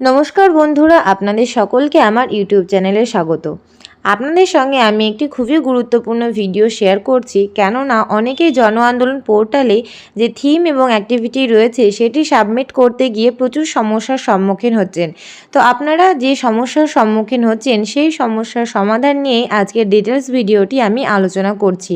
নমস্কার বন্ধুরা, আপনাদের সকলকে আমার ইউটিউব চ্যানেলে স্বাগত। আপনাদের সঙ্গে আমি একটি খুবই গুরুত্বপূর্ণ ভিডিও শেয়ার করছি, কেননা অনেকেই জন আন্দোলন পোর্টালে যে থিম এবং অ্যাক্টিভিটি রয়েছে, সেটি সাবমিট করতে গিয়ে প্রচুর সমস্যার সম্মুখীন হচ্ছেন। তো আপনারা যে সমস্যার সম্মুখীন হচ্ছেন, সেই সমস্যার সমাধান নিয়েই আজকের ডিটেলস ভিডিওটি আমি আলোচনা করছি।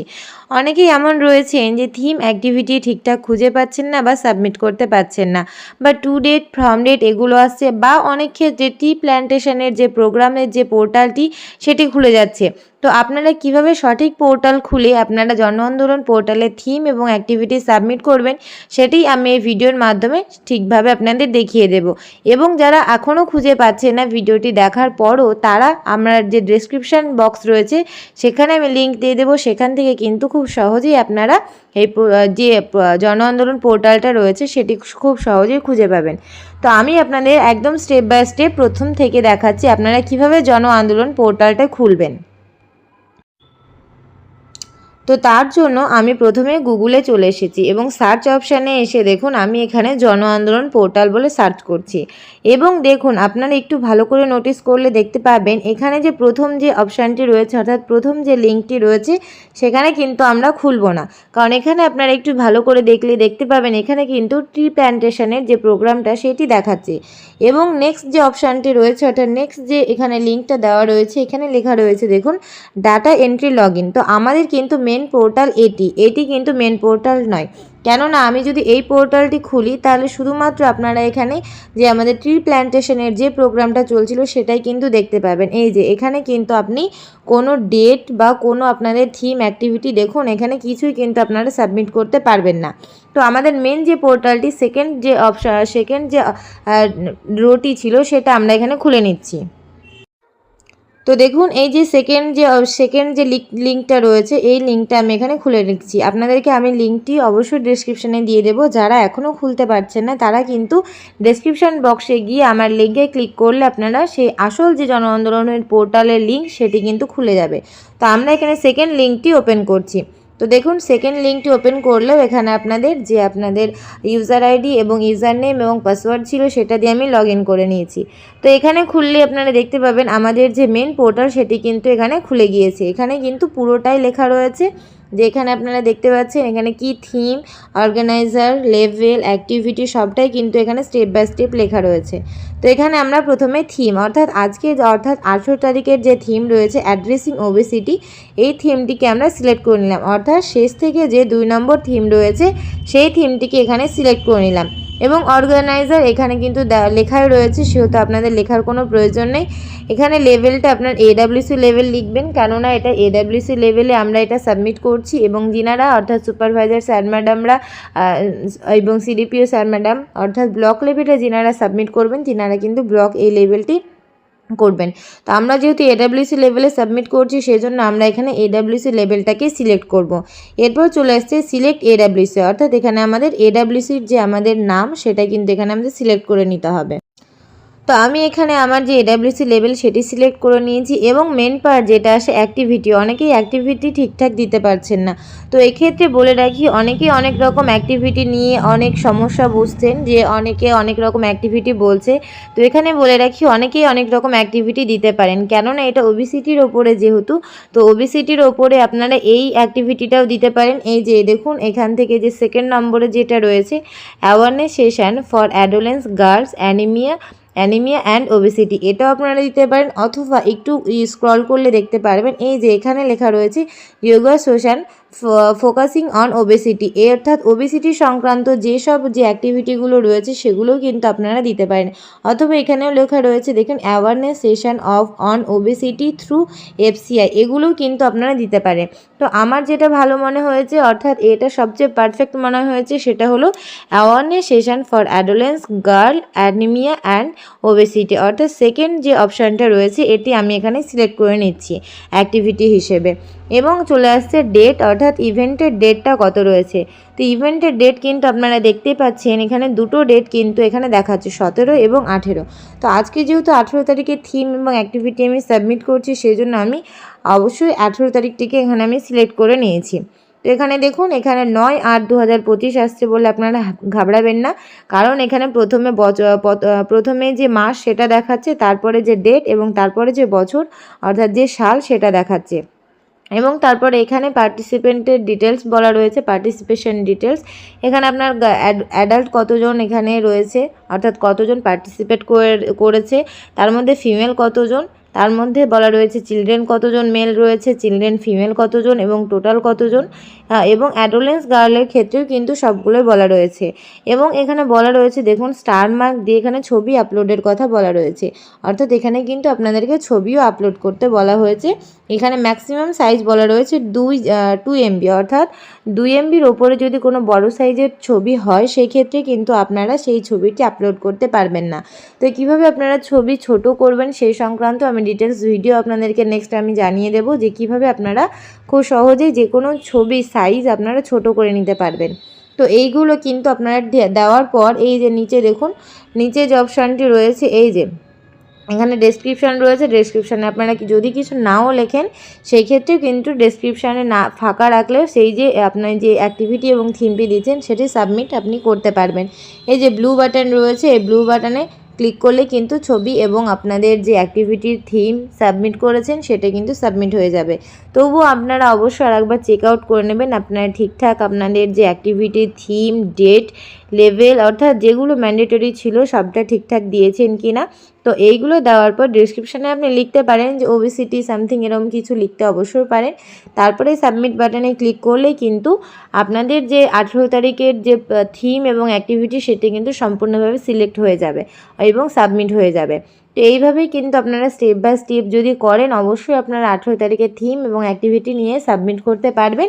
অনেকেই এমন রয়েছেন যে থিম অ্যাক্টিভিটি ঠিকঠাক খুঁজে পাচ্ছেন না বা সাবমিট করতে পাচ্ছেন না। বা টু ডেট ফ্রম ডেট এগুলো আসছে বা অনেক ক্ষেত্রে টি প্ল্যান্টেশনের যে প্রোগ্রামের যে পোর্টালটি সেটি খুলে যাচ্ছে। তো আপনারা কীভাবে সঠিক পোর্টাল খুলে আপনারা জন আন্দোলন পোর্টালে থিম এবং অ্যাক্টিভিটি সাবমিট করবেন সেটি আমি এই ভিডিওর মাধ্যমে ঠিকভাবে আপনাদের দেখিয়ে দেব। এবং যারা এখনও খুঁজে পাচ্ছে না ভিডিওটি দেখার পরও, তারা আমার যে ডেসক্রিপশান বক্স রয়েছে, সেখানে আমি লিঙ্ক দিয়ে দেবো। সেখান থেকে কিন্তু খুব সহজেই আপনারা এই যে জন আন্দোলন পোর্টালটা রয়েছে, সেটি খুব সহজেই খুঁজে পাবেন। তো আমি আপনাদের একদম স্টেপ বাই স্টেপ প্রথম থেকে দেখাচ্ছি, আপনারা কীভাবে জন আন্দোলন পোর্টালটা খুলবেন। তো তার জন্য আমি প্রথমে গুগলে চলে এসেছি এবং সার্চ অপশানে এসে দেখুন আমি এখানে জন আন্দোলন পোর্টাল বলে সার্চ করছি। এবং দেখুন আপনারা একটু ভালো করে নোটিস করলে দেখতে পাবেন এখানে যে প্রথম যে অপশানটি রয়েছে, অর্থাৎ প্রথম যে লিঙ্কটি রয়েছে, সেখানে কিন্তু আমরা খুলব না। কারণ এখানে আপনারা একটু ভালো করে দেখলে দেখতে পাবেন এখানে কিন্তু ট্রি প্ল্যান্টেশনের যে প্রোগ্রামটা সেটি দেখাচ্ছে। এবং নেক্সট যে অপশানটি রয়েছে, অর্থাৎ নেক্সট যে এখানে লিঙ্কটা দেওয়া রয়েছে, এখানে লেখা রয়েছে দেখুন ডাটা এন্ট্রি লগ তো আমাদের কিন্তু মেন পোর্টাল এটি। এটি কিন্তু মেন পোর্টাল নয়। কেননা আমি যদি এই পোর্টালটি খুলি, তাহলে শুধুমাত্র আপনারা এখানে যে আমাদের ট্রি প্ল্যান্টেশনের যে প্রোগ্রামটা চলছিল, সেটাই কিন্তু দেখতে পাবেন। এই যে, এখানে কিন্তু আপনি কোনো ডেট বা কোনো আপনাদের থিম অ্যাক্টিভিটি দেখুন, এখানে কিছুই কিন্তু আপনারা সাবমিট করতে পারবেন না। তো আমাদের মেন যে পোর্টালটি সেকেন্ড যে অপশন সেকেন্ড যে রোটি ছিল, সেটা আমরা এখানে খুলে নিচ্ছি। তো দেখুন, এই যে সেকেন্ড যে সেকেন্ড যে লিঙ্কটা রয়েছে, এই লিঙ্কটা আমি এখানে খুলে নিচ্ছি আপনাদেরকে আমি লিঙ্কটি অবশ্যই ডিসক্রিপশানে দিয়ে দেবো। যারা এখনও খুলতে পারছেন না, তারা কিন্তু ডিসক্রিপশান বক্সে গিয়ে আমার লিঙ্কে ক্লিক করলে আপনারা সেই আসল যে জন আন্দোলনের পোর্টালের লিঙ্ক সেটি কিন্তু খুলে যাবে। তো আমরা এখানে সেকেন্ড লিঙ্কটি ওপেন করছি। তো দেখুন সেকেন্ড লিঙ্কটি ওপেন করলেও এখানে আপনাদের যে আপনাদের ইউজার আইডি এবং ইউজার নেম এবং পাসওয়ার্ড ছিল সেটা দিয়ে আমি লগ করে নিয়েছি। তো এখানে খুললে আপনারা দেখতে পাবেন আমাদের যে মেন পোর্টাল সেটি কিন্তু এখানে খুলে গিয়েছে। এখানে কিন্তু পুরোটাই লেখা রয়েছে। যে এখানে আপনারা দেখতে পাচ্ছেন, এখানে কি থিম অর্গানাইজার লেভেল অ্যাক্টিভিটি সবটাই কিন্তু এখানে স্টেপ বাই স্টেপ লেখা রয়েছে। তো এখানে আমরা প্রথমে থিম অর্থাৎ আজকে অর্থাৎ আঠেরো তারিখের যে থিম রয়েছে অ্যাড্রেসিং ওবেসিটি এই থিমটিকে আমরা সিলেক্ট করে নিলাম। অর্থাৎ শেষ থেকে যে দুই নম্বর থিম রয়েছে, সেই থিমটিকে এখানে সিলেক্ট করে নিলাম। এবং অর্গানাইজার এখানে কিন্তু লেখাই রয়েছে, সেহেতু আপনাদের লেখার কোনো প্রয়োজন নেই। এখানে লেভেলটা আপনার এডাব্লিউসি লেভেল লিখবেন, কেননা এটা এডাব্লিউসি লেভেলে আমরা এটা সাবমিট করছি এবং যিনারা, অর্থাৎ সুপারভাইজার স্যার ম্যাডামরা এবং সিডিপিও স্যার ম্যাডাম অর্থাৎ ব্লক লেভেলে যিনারা সাবমিট করবেন, তিনারা কিন্তু ব্লক এই লেভেলটি করবেন তো আমরা যেহেতু এডাব্লিউসি লেভেলে সাবমিট করছি সেই জন্য আমরা এখানে এডাব্লিউসি লেভেলটাকে সিলেক্ট করব। এরপর চলে আসছে সিলেক্ট এডাব্লিউসি অর্থাৎ এখানে আমাদের এডাব্লিউসির যে আমাদের নাম, সেটা কিন্তু এখানে আমাদের সিলেক্ট করে নিতে হবে তো আমি এখানে আমার যে এডাব্লিউসি লেভেল সেটি সিলেক্ট করে নিয়েছি এবং মেন পার্ট যেটা আসে অ্যাক্টিভিটি অনেকেই অ্যাক্টিভিটি ঠিকঠাক দিতে পারছেন না। তো এক্ষেত্রে বলে রাখি, অনেকেই অনেক রকম অ্যাক্টিভিটি নিয়ে অনেক সমস্যা বুঝছেন যে অনেকে অনেক রকম অ্যাক্টিভিটি বলছে। তো এখানে বলে রাখি, অনেকেই অনেক রকম অ্যাক্টিভিটি দিতে পারেন। কেননা এটা ওবিসিটির ওপরে যেহেতু, তো ওবিসিটির ওপরে আপনারা এই অ্যাক্টিভিটিটাও দিতে পারেন। এই যে দেখুন, এখান থেকে যে সেকেন্ড নম্বরে যেটা রয়েছে awareness session for adolescence girls anaemia anaemia and obesity এটাও আপনারা দিতে পারেন অথবা একটু স্ক্রল করলে দেখতে পারবেন। এই যে এখানে লেখা রয়েছে yoga social focusing on obesity এ অর্থাৎ ওবেসিটি সংক্রান্ত যেসব যে অ্যাক্টিভিটিগুলো রয়েছে, সেগুলোও কিন্তু আপনারা দিতে পারেন। অথবা এখানেও লেখা রয়েছে, দেখুন awareness session of on obesity through FCI এগুলোও কিন্তু আপনারা দিতে পারেন। তো আমার যেটা ভালো মনে হয়েছে, অর্থাৎ এটা সবচেয়ে পারফেক্ট মনে হয়েছে, সেটা হলো awareness session for adolescence girl anaemia and obesity অর্থাৎ সেকেন্ড যে অপশানটা রয়েছে, এটি আমি এখানে সিলেক্ট করে নিচ্ছি অ্যাক্টিভিটি হিসেবে। এবং চলে আসছে ডেট অর্থাৎ ইভেন্টের ডেটটা কত রয়েছে। তো ইভেন্টের ডেট কিন্তু আপনারা দেখতেই পাচ্ছেন, এখানে দুটো ডেট কিন্তু এখানে দেখাচ্ছে, সতেরো এবং আঠেরো। তো আজকে যেহেতু আঠেরো তারিখে থিম এবং অ্যাক্টিভিটি আমি সাবমিট করছি সেই জন্য আমি অবশ্যই আঠেরো তারিখটিকে এখানে আমি সিলেক্ট করে নিয়েছি। তো এখানে দেখুন, এখানে নয় আট দু হাজার পঁচিশ আসছে বলে আপনারা ঘাবড়াবেন না। কারণ এখানে প্রথমে প্রথমে যে মাস সেটা দেখাচ্ছে, তারপরে যে ডেট এবং তারপরে যে বছর, অর্থাৎ যে সাল সেটা দেখাচ্ছে। এবং তারপরে এখানে পার্টিসিপেন্টের ডিটেলস বলা রয়েছে পার্টিসিপেশন ডিটেলস এখানে আপনার অ্যাডাল্ট কতজন এখানে রয়েছে, অর্থাৎ কতজন পার্টিসিপেট করেছে, তার মধ্যে ফিমেল কতজন তার মধ্যে বলা রয়েছে চিলড্রেন কতজন মেল রয়েছে চিলড্রেন ফিমেল কতজন এবং টোটাল কতজন এবং অ্যাডোলেন্স গার্লের ক্ষেত্রেও কিন্তু সবগুলোই বলা রয়েছে। এবং এখানে বলা রয়েছে, দেখুন স্টার মার্ক দিয়ে এখানে ছবি আপলোডের কথা বলা রয়েছে। অর্থাৎ এখানে কিন্তু আপনাদেরকে ছবিও আপলোড করতে বলা হয়েছে। এখানে ম্যাক্সিমাম সাইজ বলা রয়েছে দুই টু এমবি অর্থাৎ দুই এমবির ওপরে যদি কোনো বড় সাইজের ছবি হয় সেই ক্ষেত্রে কিন্তু আপনারা সেই ছবিটি আপলোড করতে পারবেন না। তো কীভাবে আপনারা ছবি ছোট করবেন সেই সংক্রান্ত আমি ডিটেলস ভিডিও আপনাদেরকে নেক্সট আমি জানিয়ে দেবো যে কীভাবে আপনারা খুব সহজেই যে কোনো ছবি সাইজ আপনারা ছোট করে নিতে পারবেন। তো এইগুলো কিন্তু আপনারা দেওয়ার পর এই যে নিচে দেখুন, নিচে যে অপশানটি রয়েছে, এই যে এখানে ডেসক্রিপশান রয়েছে ডেসক্রিপশানে আপনারা যদি কিছু নাও লেখেন, সেই ক্ষেত্রে কিন্তু ডেসক্রিপশানে না, ফাঁকা রাখলেও সেই যে আপনার যে অ্যাক্টিভিটি এবং থিমটি দিচ্ছেন, সেটি সাবমিট আপনি করতে পারবেন। এই যে ব্লু বাটন রয়েছে, এই ব্লু বাটনে ক্লিক করলে কিন্তু ছবি এবং আপনাদের যে অ্যাক্টিভিটির থিম সাবমিট করেছেন, সেটা কিন্তু সাবমিট হয়ে যাবে। তবুও আপনারা অবশ্যই আরেকবার চেক আউট করে নেবেন আপনারা ঠিকঠাক আপনাদের যে অ্যাক্টিভিটি থিম ডেট লেভেল অর্থাৎ যেগুলো ম্যান্ডেটরি ছিল সবটা ঠিকঠাক দিয়েছেন কি না তো এইগুলো দেওয়ার পর ডিসক্রিপশানে আপনি লিখতে পারেন যে ওবিসিটি সামথিং এরকম কিছু লিখতে অবশ্যই পারেন। তারপরে সাবমিট বাটনে ক্লিক করলেই কিন্তু আপনাদের যে আঠেরো তারিখের যে থিম এবং অ্যাক্টিভিটি সেটি কিন্তু সম্পূর্ণভাবে সিলেক্ট হয়ে যাবে এবং সাবমিট হয়ে যাবে। তো এইভাবেই কিন্তু আপনারা স্টেপ বাই স্টেপ যদি করেন, অবশ্যই আপনারা আঠেরো তারিখের থিম এবং অ্যাক্টিভিটি নিয়ে সাবমিট করতে পারবেন।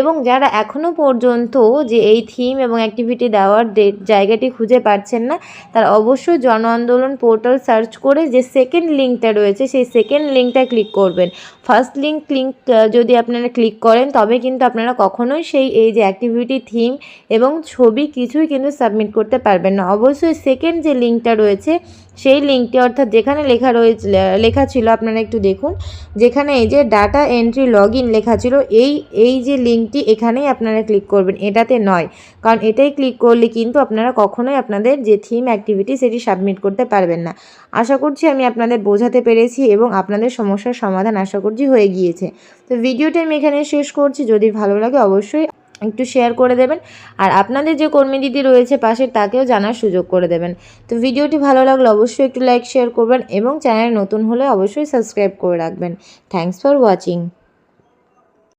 এবং যারা এখনও পর্যন্ত যে এই থিম এবং অ্যাক্টিভিটি দেওয়ার জায়গাটি খুঁজে পাচ্ছেন না, তারা অবশ্যই জন আন্দোলন পোর্টাল সার্চ করে যে সেকেন্ড লিঙ্কটা রয়েছে, সেই সেকেন্ড লিঙ্কটা ক্লিক করবেন। ফার্স্ট লিঙ্ক লিঙ্ক যদি আপনারা ক্লিক করেন, তবে কিন্তু আপনারা কখনোই সেই, এই যে অ্যাক্টিভিটি থিম এবং ছবি কিছুই কিন্তু সাবমিট করতে পারবেন না। অবশ্যই সেকেন্ড যে লিঙ্কটা রয়েছে সেই লিঙ্কটি অর্থাৎ যেখানে লেখা রয়েছে, লেখা ছিল, আপনারা একটু দেখুন, যেখানে এই যে ডাটা এন্ট্রি লগ লেখা ছিল, এই এই যে লিঙ্কটি এখানেই আপনারা ক্লিক করবেন, এটাতে নয়। কারণ এটাই ক্লিক করলে কিন্তু আপনারা কখনোই আপনাদের যে থিম অ্যাক্টিভিটি সেটি সাবমিট করতে পারবেন না। আশা করছি আমি আপনাদের বোঝাতে পেরেছি এবং আপনাদের সমস্যার সমাধান আশা করছি হয়ে গিয়েছে। তো ভিডিওটি আমি এখানে শেষ করছি, যদি ভালো লাগে অবশ্যই একটু শেয়ার করে দেবেন। আর আপনাদের যে কর্মী দিদি রয়েছে পাশে তাকেও জানার সুযোগ করে দেবেন। তো ভিডিওটি ভালো লাগলে অবশ্যই একটু লাইক শেয়ার করবেন এবং চ্যানেল নতুন হলে অবশ্যই সাবস্ক্রাইব করে রাখবেন। Thanks for watching